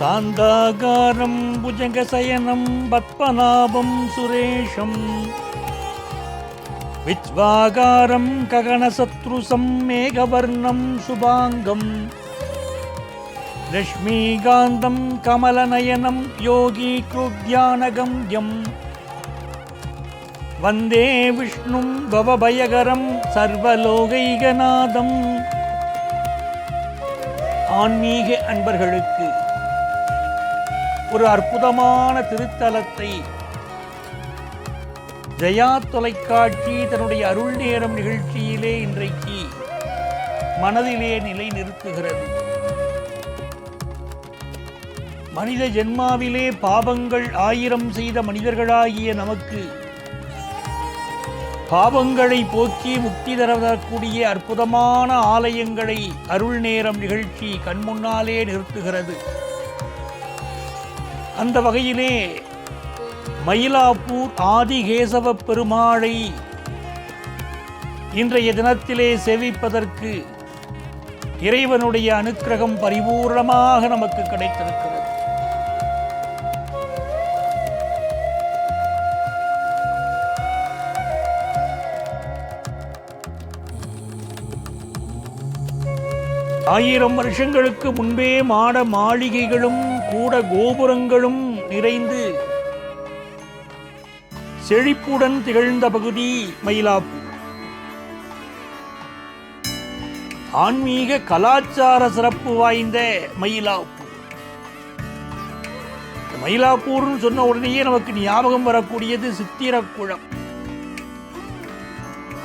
சாந்தாகாரம் புஜங்கசயனம் பத்மநாபம் சுரேஷம். விச்வாகாரம் ககனசத்ருசம் மேகவர்ணம் சுபாங்கம். லக்ஷ்மீகாந்தம் கமலநயனம் யோகி கிருத்யானகம்யம் வந்தே விஷ்ணும் பவபயகரம் சர்வலோகைகநாதம். ஆன்மீக அன்பர்களுக்கு ஒரு அற்புதமான திருத்தலத்தை ஜெயா தொலைக்காட்சி தன்னுடைய அருள் நேரம் நிகழ்ச்சியிலே இன்றைக்கு மனதிலே நிலை நிறுத்துகிறது மனித ஜென்மாவிலே பாவங்கள் ஆயிரம் செய்த மனிதர்களாகிய நமக்கு பாவங்களை போக்கி முக்தி தரக்கூடிய அற்புதமான ஆலயங்களை அருள் நேரம் நிகழ்ச்சி கண்முன்னாலே நிறுத்துகிறது. அந்த வகையிலே மயிலாப்பூர் ஆதிகேசவ பெருமாளை இன்றைய தினத்திலே சேவிப்பதற்கு இறைவனுடைய அனுக்கிரகம் பரிபூர்ணமாக நமக்கு கிடைத்திருக்கிறது. ஆயிரம் வருஷங்களுக்கு முன்பே மாட மாளிகைகளும் கூட கோபுரங்களும் நிறைந்து செழிப்புடன் திகழ்ந்த பகுதி மயிலாப்பூர். ஆன்மீக கலாச்சார சிறப்பு வாய்ந்த மயிலாப்பூர். மயிலாப்பூர்னு சொன்ன உடனேயே நமக்கு ஞாபகம் வரக்கூடியது சித்திர குளம்.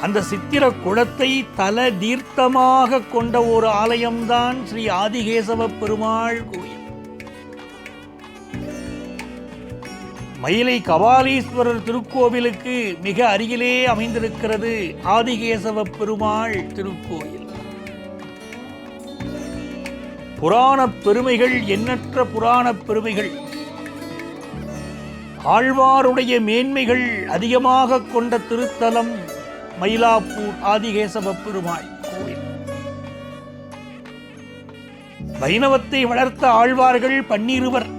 அந்த சித்திர குளத்தை தல தீர்த்தமாக கொண்ட ஒரு ஆலயம்தான் ஸ்ரீ ஆதிகேசவ பெருமாள் கோயில். மயிலை கபாலீஸ்வரர் திருக்கோவிலுக்கு மிக அருகிலே அமைந்திருக்கிறது ஆதிகேசவ பெருமாள் திருக்கோயில். புராணப் பெருமைகள் எண்ணற்ற புராணப் பெருமைகள். ஆழ்வாருடைய மேன்மைகள் அதிகமாக கொண்ட திருத்தலம் மயிலாப்பூர் ஆதிகேசவ பெருமாள் கோவில். வைணவத்தை வளர்த்த ஆழ்வார்கள் பன்னிருவர்.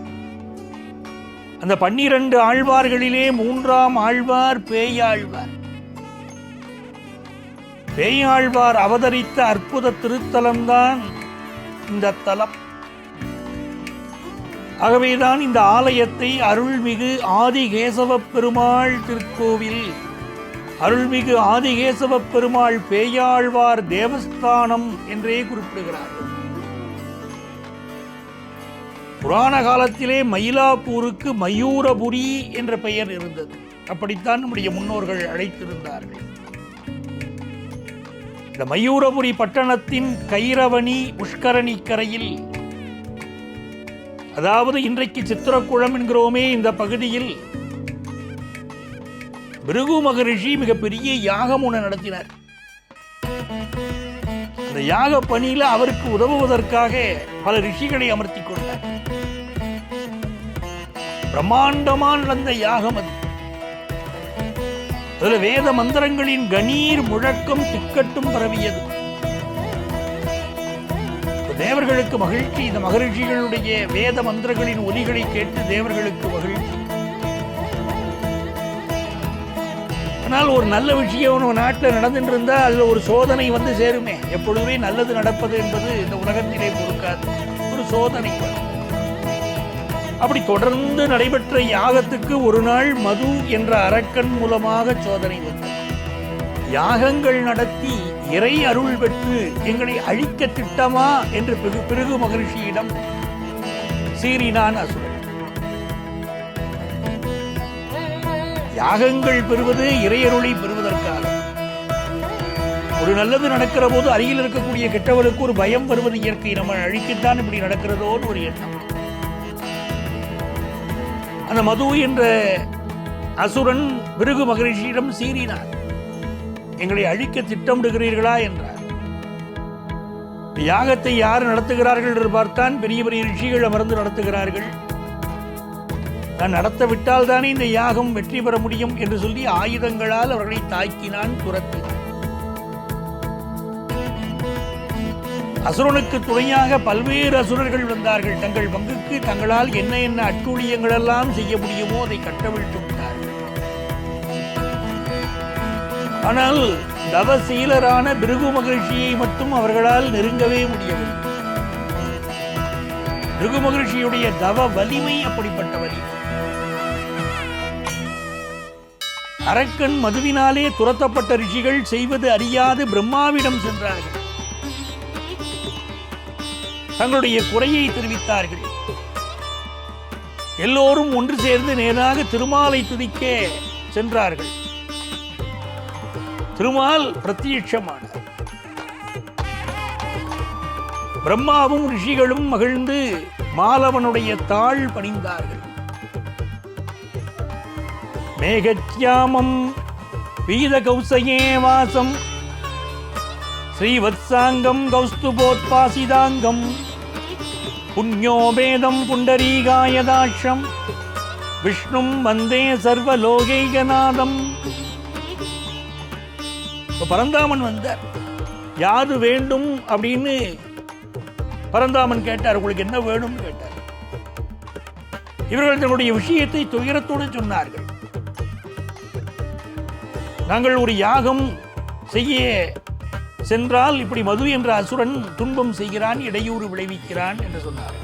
அந்த பன்னிரண்டு ஆழ்வார்களிலே மூன்றாம் ஆழ்வார் பேயாழ்வார். பேயாழ்வார் அவதரித்த அற்புத திருத்தலம்தான் இந்த தலம். ஆகவேதான் இந்த ஆலயத்தை அருள்மிகு ஆதிகேசவ பெருமாள் திருக்கோவில் அருள்மிகு ஆதிகேசவ பெருமாள் பேயாழ்வார் தேவஸ்தானம் என்றே குறிப்பிடுகிறார்கள். புராண காலத்திலே மயிலாப்பூருக்கு மயூரபுரி என்ற பெயர் இருந்தது. அப்படித்தான் நம்முடைய முன்னோர்கள் அழைத்திருந்தார்கள். இந்த மயூரபுரி பட்டணத்தின் கைரவணி புஷ்கரணி கரையில் அதாவது இன்றைக்கு சித்திரக்குளம் என்கிறோமே இந்த பகுதியில் பிருகு மகரிஷி மிகப்பெரிய யாகம் ஒன்று நடத்தினார். இந்த யாக பணியில அவருக்கு உதவுவதற்காக பல ரிஷிகளை அமர்த்தி கொண்டார். பிரம்மாண்டமா நடந்த யாகம் அது. அதுல வேத மந்திரங்களின் கணீர் முழக்கம் திக்கட்டும் பரவியது. தேவர்களுக்கு மகிழ்ச்சி இந்த மகரிஷிகளுடைய வேத மந்திரங்களின் ஒலிகளை கேட்டு தேவர்களுக்கு மகிழ்ச்சி. ஆனால் ஒரு நல்ல விஷயம் நம்ம நாட்டில் நடந்துட்டு இருந்தா அதுல ஒரு சோதனை வந்து சேருமே. எப்பொழுதுமே நல்லது நடப்பது என்பது இந்த உலகத்திலே பொறுக்காது. ஒரு சோதனை. வரும். அப்படி தொடர்ந்து நடைபெற்ற யாகத்துக்கு ஒரு நாள் மது என்ற அரக்கன் மூலமாக சோதனை வந்தது. யாகங்கள் நடத்தி இறை அருள் பெற்று எங்களை அழிக்க திட்டமா என்று பிறகு மகிழ்ச்சியிடம் மகரிஷியிடம் சீறினான் அசுரன். யாகங்கள் பெறுவது இறையருளை பெறுவதற்காக. ஒரு நல்லது நடக்கிற போது அருகில் இருக்கக்கூடிய கெட்டவருக்கு ஒரு பயம் வருவது இயற்கை. நம்ம அழிக்கத்தான் இப்படி நடக்கிறதோன்னு ஒரு எண்ணம். அந்த மது என்ற அசுரன் பிருகு மகரிஷியிடம் சீறினார். எங்களை அழிக்க திட்டமிடுகிறீர்களா? என்றார். யாகத்தை யார் நடத்துகிறார்கள்? என்று பார்த்தான். பெரிய பெரிய ரிஷிகள் அமர்ந்து நடத்துகிறார்கள். நான் நடத்த விட்டால் தானே இந்த யாகம் வெற்றி பெற முடியும்? என்று சொல்லி ஆயுதங்களால் அவர்களை தாக்கினான் துரத்தினான் அசுரனுக்கு துணையாக பல்வேறு அசுரர்கள் வந்தார்கள். தங்கள் பங்குக்கு தங்களால் என்ன என்ன அட்டூழியங்கள் எல்லாம் செய்ய முடியுமோ அதை கட்டவிழ்த்து விட்டார்கள். ஆனால் தவசீலரான பிருகு மகிழ்ச்சியை மட்டும் அவர்களால் நெருங்கவே முடியவில்லை. பிருகு மகிழ்ச்சியுடைய தவ வலிமை அப்படிப்பட்ட வலிமை. அரக்கன் மதுவினாலே துரத்தப்பட்ட ரிஷிகள் செய்வது அறியாது பிரம்மாவிடம் சென்றார்கள். தங்களுடைய குறையை தெரிவித்தார்கள். எல்லோரும் ஒன்று சேர்ந்து நேராக திருமாலை துதிக்க சென்றார்கள். திருமால் பிரத்யட்சமானார். பிரம்மாவும் ரிஷிகளும் மகிழ்ந்து மாலவனுடைய தாழ் பணிந்தார்கள். மேகத்யாமம் வீத கௌசையே வாசம் ஸ்ரீவத்சாங்கம் கௌஸ்துபோத்பாசிதாங்கம் புண்ணியோபேதம் புண்டரீகாயதாட்சம். விஷ்ணும் வந்தே சர்வலோகைகநாதம். இப்ப பரந்தாமன் வந்தார். யாது வேண்டும் அப்படின்னு பரந்தாமன் கேட்டார். உங்களுக்கு என்ன வேணும்னு கேட்டார். இவர்கள் தன்னுடைய விஷயத்தை துயரத்தோடு சொன்னார்கள். நாங்கள் ஒரு யாகம் செய்ய சென்றால் இப்படி மது என்ற அசுரன் துன்பம் செய்கிறான் இடையூறு விளைவிக்கிறான் என்று சொன்னார்.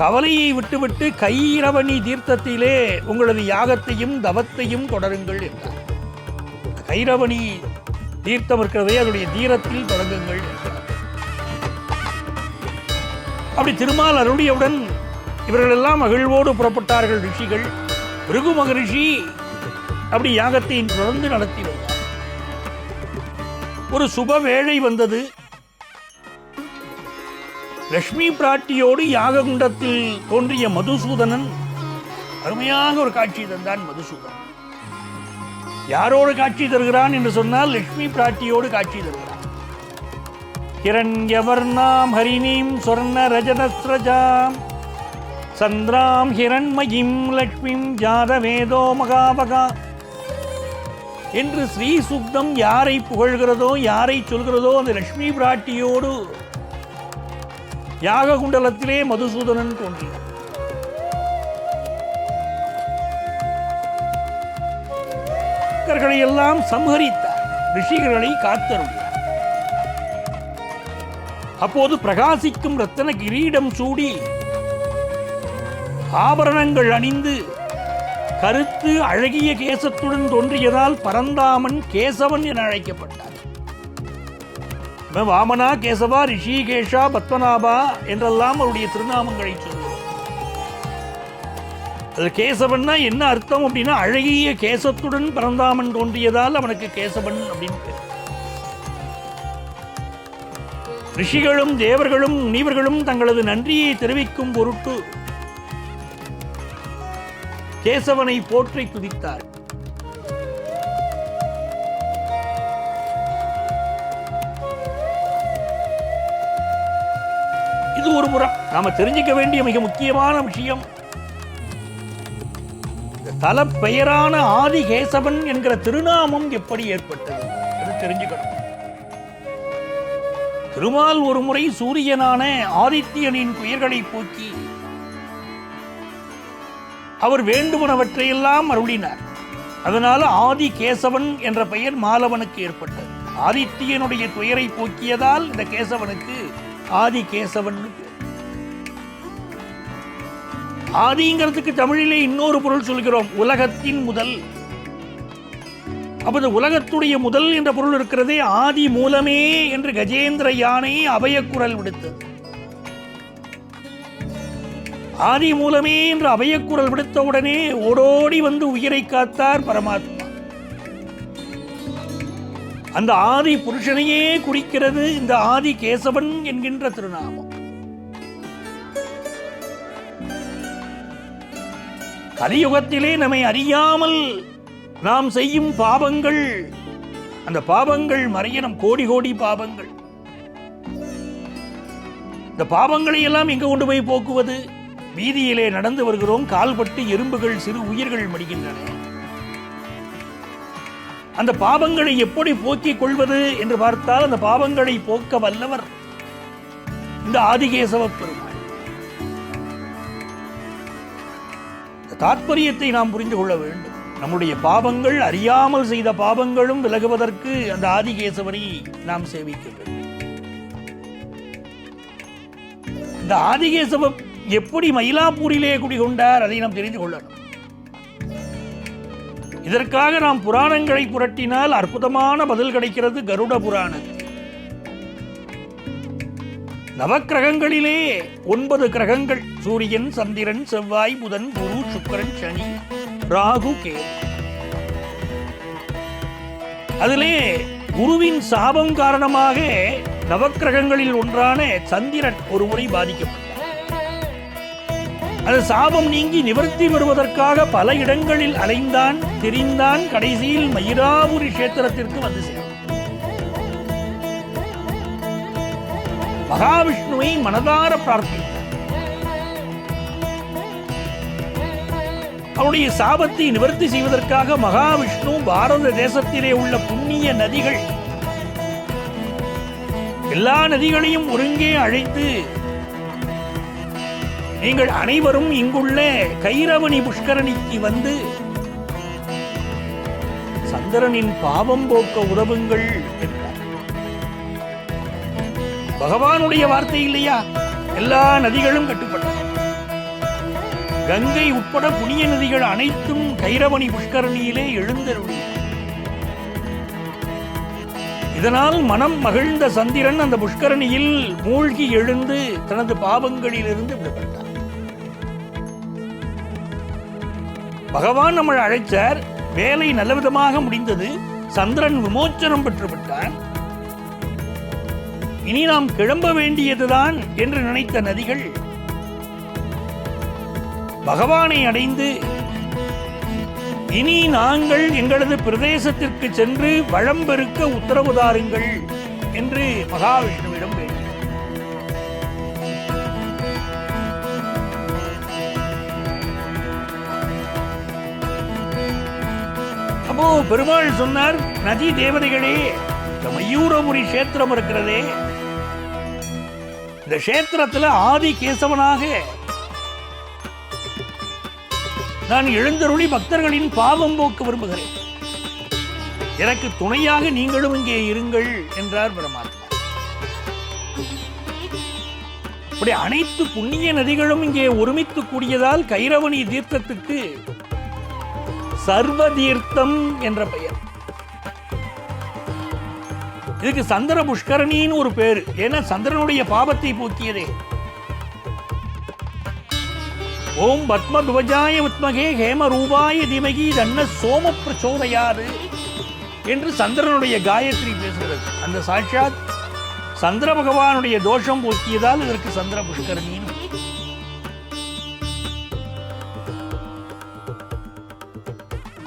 கவலையை விட்டுவிட்டு கைரவணி தீர்த்தத்திலே உங்களது யாகத்தையும் தவத்தையும் தொடருங்கள் என்றார். கைரவணி தீர்த்தம் இருக்கிறதே அதனுடைய தீரத்தில் தொடங்குங்கள் என்றார். அப்படி திருமால் அருளியவுடன் இவர்கள் எல்லாம் மகிழ்வோடு புறப்பட்டார்கள் ரிஷிகள். பிருகு மகரிஷி அப்படி யாகத்தை தொடர்ந்து நடத்தி வந்தார். ஒரு சுப வேளை வந்தது. லக்ஷ்மி பிராட்டியோடு யாககுண்டத்தில் தோன்றிய மதுசூதனன் அருமையாக ஒரு காட்சி தந்தான் மதுசூதனன் யாரோடு காட்சி தருகிறான் என்று சொன்னால் லக்ஷ்மி பிராட்டியோடு காட்சி தருகிறான். ஹிரண்யவர்ணாம் ஹரிணீம் சொர்ண ரஜதஸ்ரஜாம். சந்திராம் ஹிரண்மயிம் லக்ஷ்மிம் ஜாதவேதோ மகாபகா. என்று ஸ்ரீ சுக்தம் யாரை புகழ்கிறதோ யாரை சொல்கிறதோ அந்த லக்ஷ்மி பிராட்டியோடு யாக குண்டலத்திலே மதுசூதனன் தோன்றினார். ரிஷிகர்களை எல்லாம் சம்ஹரித்தார் ரிஷிகர்களை காத்தருள்ளார் அப்போது பிரகாசிக்கும் ரத்தன கிரீடம் சூடி ஆபரணங்கள் அணிந்து கருத்து அழகிய கேசத்துடன் தோன்றியதால் பரந்தாமன் கேசவன் என அழைக்கப்பட்டார். வாமனா கேசவா ரிஷிகேஷா பத்மநாபா என்றெல்லாம் அவருடைய திருநாமங்களை சொல்லுவோம் அது கேசவன்னா என்ன அர்த்தம் அப்படின்னா அழகிய கேசத்துடன் பரந்தாமன் தோன்றியதால் அவனுக்கு கேசவன் அப்படின்னு ரிஷிகளும் தேவர்களும் முனிவர்களும் தங்களது நன்றியை தெரிவிக்கும் பொருட்டு கேசவனை போற்றி துதித்தார். இது ஒரு புறம் நாம தெரிஞ்சுக்க வேண்டிய மிக முக்கியமான விஷயம். தல பெயரான ஆதி கேசவன் என்கிற திருநாமம் எப்படி ஏற்பட்டது? அது தெரிஞ்சுக்கணும். திருமால் ஒரு முறை சூரியனான ஆதித்யனின் துயர்களை போக்கி அவர் வேண்டுமனவற்றையெல்லாம் அருளினார். அதனால ஆதி கேசவன் என்ற பெயர் மாலவனுக்கு ஏற்பட்டது. ஆதித்யனுடைய துயரை போக்கியதால் இந்த கேசவனுக்கு ஆதி கேசவன் ஆதிங்கிறதுக்கு தமிழிலே இன்னொரு பொருள் சொல்கிறோம் உலகத்தின் முதல். அப்போது உலகத்துடைய முதல் என்ற பொருள் இருக்கிறதே ஆதி மூலமே என்று கஜேந்திர யானை அபயக்குரல் விடுத்தது. ஆதி மூலமே என்று அபயக்குரல் விடுத்தவுடனே ஓடோடி வந்து உயிரை காத்தார் பரமாத்மா. அந்த ஆதி புருஷனையே குறிக்கிறது இந்த ஆதி கேசவன் என்கின்ற திருநாமம். கலியுகத்திலே நம்மை அறியாமல் நாம் செய்யும் பாவங்கள் அந்த பாவங்கள் மறையணும் கோடி கோடி பாவங்கள் இந்த பாவங்களை எல்லாம் எங்க கொண்டு போய் போக்குவது? வீதியிலே நடந்து வருகிறோம். கால்பட்டு எறும்புகள் சிறு உயிர்கள் மடிகின்றன. அந்த பாவங்களை எப்படி போக்கிக் கொள்வது என்று பார்த்தால் அந்த பாவங்களை போக்க வல்லவர் இந்த ஆதிகேசவ பெருமாள். இந்த தாத்பரியத்தை நாம் புரிந்து கொள்ள வேண்டும். நம்முடைய பாவங்கள் அறியாமல் செய்த பாவங்களும் விலகுவதற்கு அந்த ஆதிகேசவரை நாம் சேவிக்க வேண்டும். இந்த ஆதிகேசவ எப்படி மயிலாப்பூரிலே குடிகொண்டார் அதை நாம் தெரிந்து கொள்ளணும். இதற்காக நாம் புராணங்களை புரட்டினால் அற்புதமான பதில் கிடைக்கிறது கருட புராணத்தில் நவக்கிரகங்களிலே ஒன்பது கிரகங்கள் சூரியன் சந்திரன் செவ்வாய் புதன் குரு சுக்கிரன் சனி ராகு கே அதிலே குருவின் சாபம் காரணமாக நவக்கிரகங்களில் ஒன்றான சந்திரன் ஒரு முறை அது சாபம் நீங்கி நிவர்த்தி பெறுவதற்காக பல இடங்களில் அலைந்தான் தெரிந்தான் கடைசியில் மயிராபுரி கஷேத்திரத்திற்கு வந்து சேர்ந்தான் மகாவிஷ்ணுவை மனதார பிரார்த்தித்தார் அவனுடைய சாபத்தை நிவர்த்தி செய்வதற்காக மகாவிஷ்ணு பாரத தேசத்திலே உள்ள புண்ணிய நதிகள் எல்லா நதிகளையும் ஒருங்கே அழைத்து நீங்கள் அனைவரும் இங்குள்ள கைரவணி புஷ்கரணிக்கு வந்து சந்திரனின் பாவம் போக்க உதவுங்கள் என்றார். பகவானுடைய வார்த்தை இல்லையா? எல்லா நதிகளும் கட்டுப்பட்டன. கங்கை உட்பட புண்ணிய நதிகள் அனைத்தும் கைரவணி புஷ்கரணியிலே எழுந்தருளின. இதனால் மனம் மகிழ்ந்த சந்திரன் அந்த புஷ்கரணியில் மூழ்கி எழுந்து தனது பாவங்களிலிருந்து விடுபட்டார். பகவான் நம்மை அழைச்சார் வேலை நல்லவிதமாக முடிந்தது. சந்திரன் விமோச்சனம் பெற்றுவிட்டான். இனி நாம் கிளம்ப வேண்டியதுதான் என்று நினைத்த நதிகள். பகவானை அடைந்து இனி நாங்கள் எங்களது பிரதேசத்திற்கு சென்று வளம் பெருக்க உத்தரவு தாருங்கள் என்று மகாவிஷ்ணுவிடம் வேண்டினார் அப்போ பெருமாள் சொன்னார் நதி தேவதைகளே இந்த மயூரபுரி கஷேத்திரம் இருக்கிறதே. இந்த கஷேத்திரத்துல ஆதி கேசவனாக நான் எழுந்தருளி பக்தர்களின் பாவம் போக்க விரும்புகிறேன். எனக்கு துணையாக நீங்களும் இங்கே இருங்கள் என்றார் பரமாத்மா இப்படி அனைத்து புண்ணிய நதிகளும் இங்கே ஒருமித்து கூடியதால் கைரவணி தீர்த்தத்துக்கு சர்வதீர்த்தம் என்ற பெயர். இதுக்கு சந்திர புஷ்கரணின்னு ஒரு பேர். ஏன்னா சந்திரனுடைய பாபத்தை போக்கியதே. ஓம் பத்ம துவஜாய வித்மகே ஹேம ரூபாய திமகி தன்ன சோம பிரச்சோதையாது என்று சந்திரனுடைய காயத்ரி பேசுகிறது. அந்த சாட்சாத் சந்திர பகவானுடைய தோஷம் போக்கியதால் இதற்கு சந்திர புஷ்கரணின்னு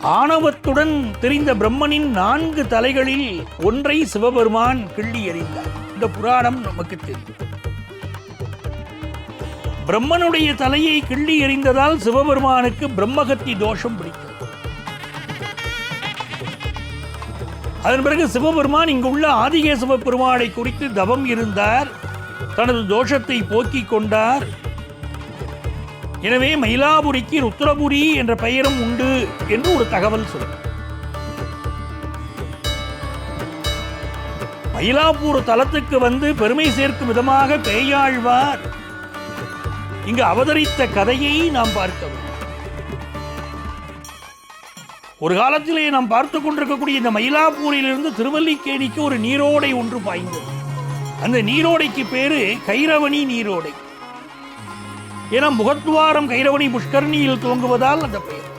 ஆணவத்துடன் தெரிந்த பிரம்மனின் நான்கு தலைகளில் ஒன்றை சிவபெருமான் கிள்ளி எறிந்தார். இந்த புராணம் நமக்கு தெரியும். பிரம்மனுடைய தலையை கிள்ளி எறிந்ததால் சிவபெருமானுக்கு பிரம்மகத்தி தோஷம் பிடித்தது. அதன் பிறகு சிவபெருமான் இங்குள்ள ஆதிகேசவ பெருமாளை குறித்து தவம் இருந்தார். தனது தோஷத்தை போக்கிக் கொண்டார். எனவே மயிலாபுரிக்கு ருத்ரபுரி என்ற பெயரும் உண்டு என்று ஒரு தகவல் சொல்லும் மயிலாப்பூர் தலத்துக்கு வந்து பெருமை சேர்க்கும் விதமாக பேயாழ்வார். இங்கு அவதரித்த கதையை நாம் பார்க்க ஒரு காலத்திலே நாம் பார்த்து கொண்டிருக்கக்கூடிய இந்த மயிலாப்பூரிலிருந்து திருவல்லிக்கேணிக்கு ஒரு நீரோடை ஒன்று பாய்ந்தது. அந்த நீரோடைக்கு பேரு கைரவணி நீரோடை. என முகத்துவாரம் கைரவணி புஷ்கரணியில் துவங்குவதால் அந்த பெயர்.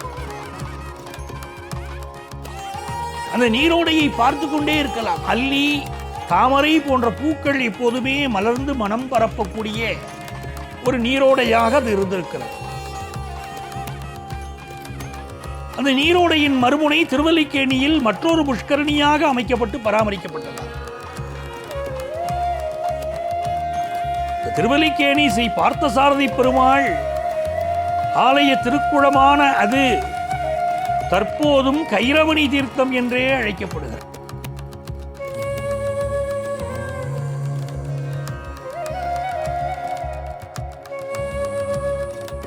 அந்த நீரோடையை பார்த்து கொண்டே இருக்கலாம். அல்லி தாமரை போன்ற பூக்கள் எப்போதுமே மலர்ந்து மனம் பரப்பக்கூடிய ஒரு நீரோடையாக அது இருந்திருக்கிறது. அந்த நீரோடையின் மறுமுனை திருவல்லிக்கேணியில் மற்றொரு புஷ்கரணியாக அமைக்கப்பட்டு பராமரிக்கப்பட்டது. திருவல்லிக்கேணி ஸ்ரீ பார்த்தசாரதி பெருமாள். ஆலய திருக்குளமான அது தற்போதும் கைரவணி தீர்த்தம் என்றே அழைக்கப்படுகிறது.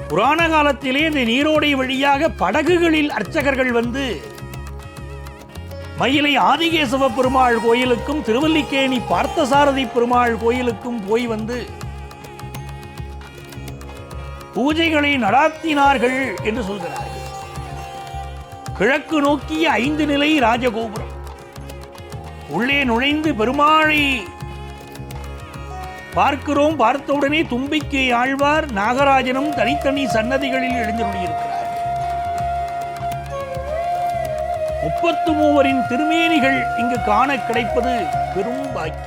புராண காலத்திலே இந்த நீரோடை வழியாக படகுகளில் அர்ச்சகர்கள் வந்து மயிலை ஆதிகேசவ பெருமாள் கோயிலுக்கும் திருவல்லிக்கேணி பார்த்தசாரதி பெருமாள் கோயிலுக்கும் போய் வந்து பூஜைகளை நடாத்தினார்கள் என்று சொல்கிறார்கள். கிழக்கு நோக்கிய ஐந்து நிலை ராஜகோபுரம். உள்ளே நுழைந்து பெருமாளை பார்க்கிறோம். பார்த்தவுடனே தும்பிக்கை ஆழ்வார் நாகராஜனும் தனித்தனி சன்னதிகளில் எழுந்தருளியிருக்கிறார் முப்பத்து மூவரின் திருமேனிகள் இங்கு காண கிடைப்பது பெரும் பாக்கியம்.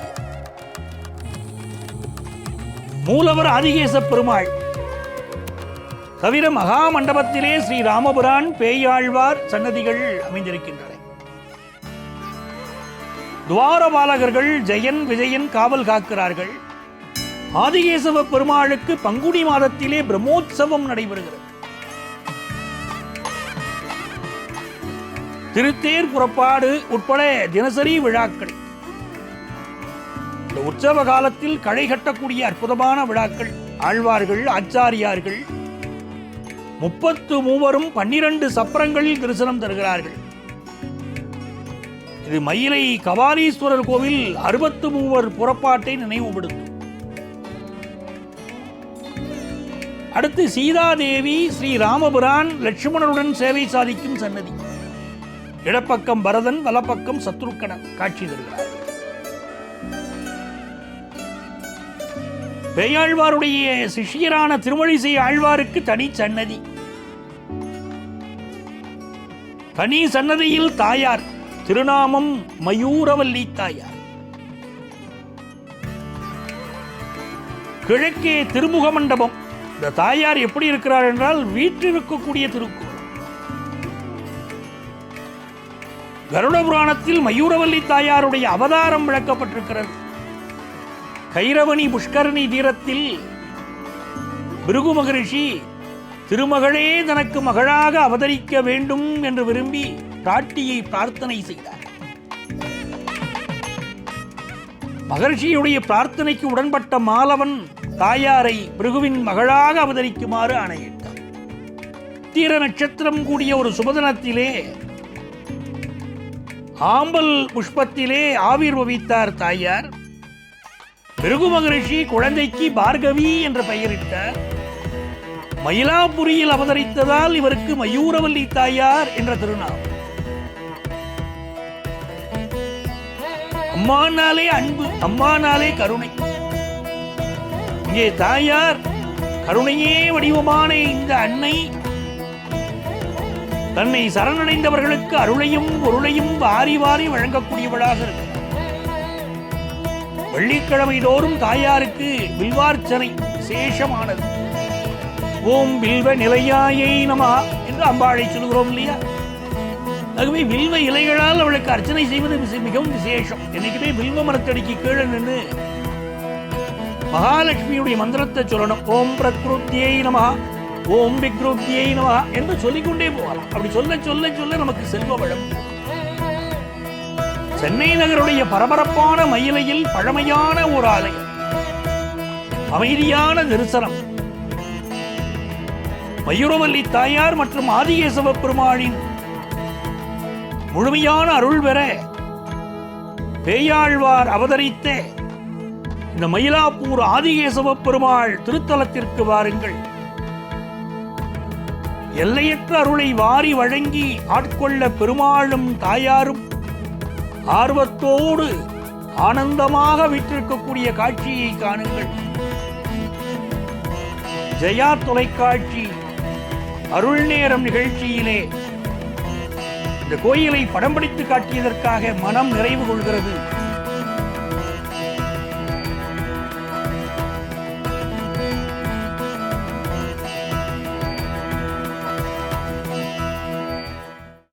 மூலவர் ஆதிகேச பெருமாள் தவிர மகா மண்டபத்திலே ஸ்ரீ ராமபுரான் பேயாழ்வார் சன்னதிகள் அமைந்திருக்கின்றன. துவாரபாலகர்கள் ஜெயன் விஜயன் காவல் காக்கிறார்கள். ஆதிகேசவ பெருமாளுக்கு பங்குனி மாதத்திலே பிரம்மோற்சவம் நடைபெறுகிறது. திருத்தேர் புறப்பாடு உட்பட தினசரி விழாக்கள். இந்த உற்சவ காலத்தில் களை கட்டக்கூடிய அற்புதமான விழாக்கள். ஆழ்வார்கள் ஆச்சாரியார்கள் முப்பத்து மூவரும் பன்னிரண்டு சப்பரங்களில் தரிசனம் தருகிறார்கள். இது மயிலை கபாலீஸ்வரர் கோவில் அறுபத்து மூவர் புறப்பாட்டை நினைவுபடுத்தும். அடுத்து சீதாதேவி ஸ்ரீ ராமபுரான் லட்சுமணனுடன் சேவை சாதிக்கும் சன்னதி. இடப்பக்கம் பரதன் வலப்பக்கம் சத்ருக்கணன் காட்சி தருகிறார். பேயாழ்வாருடைய சிஷியரான திருமழிசை ஆழ்வாருக்கு தனி சன்னதி. தனி சன்னதியில் தாயார் திருநாமம் மயூரவல்லி தாயார் கிழக்கே திருமுக மண்டபம் இந்த தாயார் எப்படி இருக்கிறார் என்றால் வீட்டில் இருக்கக்கூடிய திருக்குறள். கருட புராணத்தில் மயூரவல்லி தாயாருடைய அவதாரம் விளக்கப்பட்டிருக்கிறது. கைரவணி புஷ்கரணி தீரத்தில் பிருகு மகரிஷி திருமகளே தனக்கு மகளாக அவதரிக்க வேண்டும் என்று விரும்பி பிராட்டியை பிரார்த்தனை செய்தார். மகர்ஷியுடைய பிரார்த்தனைக்கு உடன்பட்ட மாலவன் தாயாரை பிருகுவின் மகளாக அவதரிக்குமாறு ஆணையிட்டார். தீர நட்சத்திரம் கூடிய ஒரு சுபதனத்திலே ஆம்பல் புஷ்பத்திலே ஆவிர்வவித்தார் தாயார். பிருகு மகரிஷி குழந்தைக்கு பார்கவி என்ற பெயரிட்ட மயிலாபுரியில் அவதரித்ததால் இவருக்கு மயூரவல்லி தாயார் என்ற திருநாள் அம்மானாலே அன்பு அம்மானாலே கருணை. இங்கே தாயார் கருணையே வடிவமான இந்த அன்னை. தன்னை சரணடைந்தவர்களுக்கு அருளையும் பொருளையும் வாரி வாரி வழங்கக்கூடியவளாக இருக்கிறார் வெள்ளிக்கிழமை தோறும் தாயாருக்கு வில்வார்ச்சனை விசேஷமானது. ஓம் வில்வ நிலையாயை நமா என்று அம்பாளை சொல்கிறோம் இல்லையா? ஆகவே வில்வ இலைகளால் அவளுக்கு அர்ச்சனை செய்வது மிகவும் விசேஷம். என்னைக்குமே வில்வ மரத்தடிக்கு கீழே நின்று மகாலட்சுமியுடைய மந்திரத்தை சொல்லணும். ஓம் பிரக்ருத்தியை நமகா ஓம் விக்ருத்தியை நமகா என்று சொல்லிக்கொண்டே போகலாம். அப்படி சொல்ல சொல்ல சொல்ல நமக்கு செல்வ வழங்கும் சென்னை நகருடைய பரபரப்பான மயிலையில் பழமையான ஒரு ஆலயம். அமைதியான தரிசனம். மயூரவல்லி தாயார் மற்றும் ஆதிகேசவ பெருமாளின் முழுமையான அருள் பெற பேயாழ்வார் அவதரித்த இந்த மயிலாப்பூர் ஆதிகேசவ பெருமாள் திருத்தலத்திற்கு வாருங்கள். எல்லையற்ற அருளை வாரி வழங்கி ஆட்கொள்ள பெருமாளும் தாயாரும் ஆர்வத்தோடு ஆனந்தமாக விற்றிருக்கக்கூடிய காட்சியை காணுங்கள். ஜெயா தொலைக்காட்சி அருள் நேரம் நிகழ்ச்சியிலே இந்த கோயிலை படம் பிடித்து காட்டியதற்காக மனம் நிறைவு கொள்கிறது.